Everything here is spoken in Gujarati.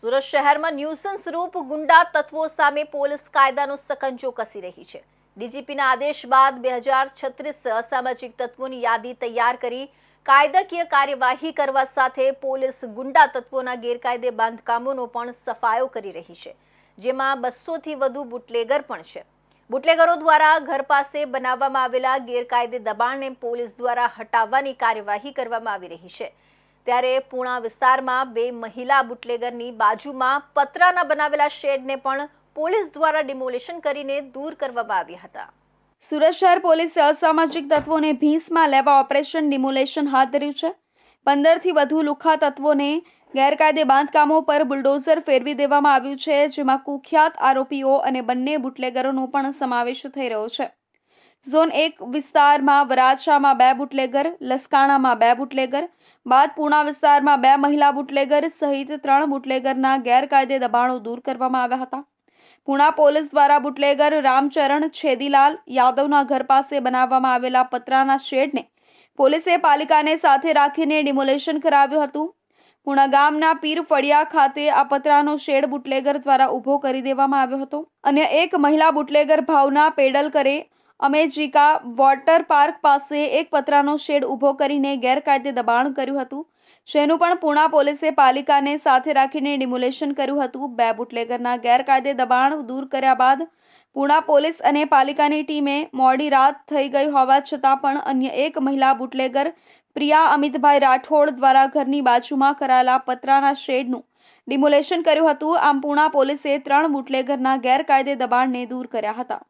સુરત શહેરમાં ન્યુસન્સ રૂપ ગુંડા તત્વો સામે પોલીસ કાયદાનો સકંજો કસી રહી છે. ડીજીપીના આદેશ બાદ બે હજાર છત્રીસ અસામાજિક તત્વોની યાદી તૈયાર કરી કાયદાકીય કાર્યવાહી કરવા સાથે પોલીસ ગુંડા તત્વોના ગેરકાયદે બાંધકામોનો પણ સફાયો કરી રહી છે, જેમાં બસોથી વધુ બુટલેગર પણ છે. બુટલેગરો દ્વારા ઘર પાસે બનાવવામાં આવેલા ગેરકાયદે દબાણને પોલીસ દ્વારા હટાવવાની કાર્યવાહી કરવામાં આવી રહી છે. ત્યારે પૂણા વિસ્તારમાં બે મહિલા બુટલેગરની બાજુમાં પતરાના બનાવેલા શેડને પણ પોલીસ દ્વારા ડિમોલિશન કરીને દૂર કરવામાં આવ્યા હતા. સુરત શહેર પોલીસે અસામાજિક તત્વોને ભીંસમાં લેવા ઓપરેશન ડિમોલેશન હાથ ધર્યું છે. પંદરથી વધુ લુખા તત્વોને ગેરકાયદે બાંધકામો પર બુલડોઝર ફેરવી દેવામાં આવ્યું છે, જેમાં કુખ્યાત આરોપીઓ અને બંને બુટલેગરોનો પણ સમાવેશ થઈ રહ્યો છે. ઝોન એક વિસ્તારમાં વરાછામાં બે બુટલેગર, લસકાણામાં બે બુટલેગર, બાદ પૂણા વિસ્તારમાં બે મહિલા બુટલેગર સહિત ત્રણ બુટલેગરના ગેરકાયદે દબાણો દૂર કરવામાં આવ્યા હતા. પૂણા પોલીસ દ્વારા બુટલેગર રામચરણ છેદીલાલ યાદવના ઘર પાસે બનાવવામાં આવેલા પતરાના શેડને પોલીસે પાલિકાને સાથે રાખીને ડિમોલેશન કરાવ્યું હતું. પૂણા ગામના પીર ફળિયા ખાતે આ પતરાનો શેડ બુટલેગર દ્વારા ઊભો કરી દેવામાં આવ્યો હતો અને એક મહિલા બુટલેગર ભાવના પેડલ કરે અમેજિકા વોટર પાર્ક પાસે એક પતરાનો શેડ ઊભો કરીને ગેરકાયદે દબાણ કર્યું હતું. જેનું પણ પૂણા પોલીસે પાલિકાને સાથે રાખીને ડિમોલેશન કર્યું હતું. બે બુટલેગરના ગેરકાયદે દબાણ દૂર કર્યા બાદ પૂણા પોલીસ અને પાલિકાની ટીમે મોડી રાત થઈ ગઈ હોવા છતાં પણ અન્ય એક મહિલા બુટલેગર પ્રિયા અમિતભાઈ રાઠોડ દ્વારા ઘરની બાજુમાં કરાયેલા પતરાના શેડનું ડિમોલેશન કર્યું હતું. આમ પૂણા પોલીસે ત્રણ બુટલેગરના ગેરકાયદે દબાણને દૂર કર્યા હતા.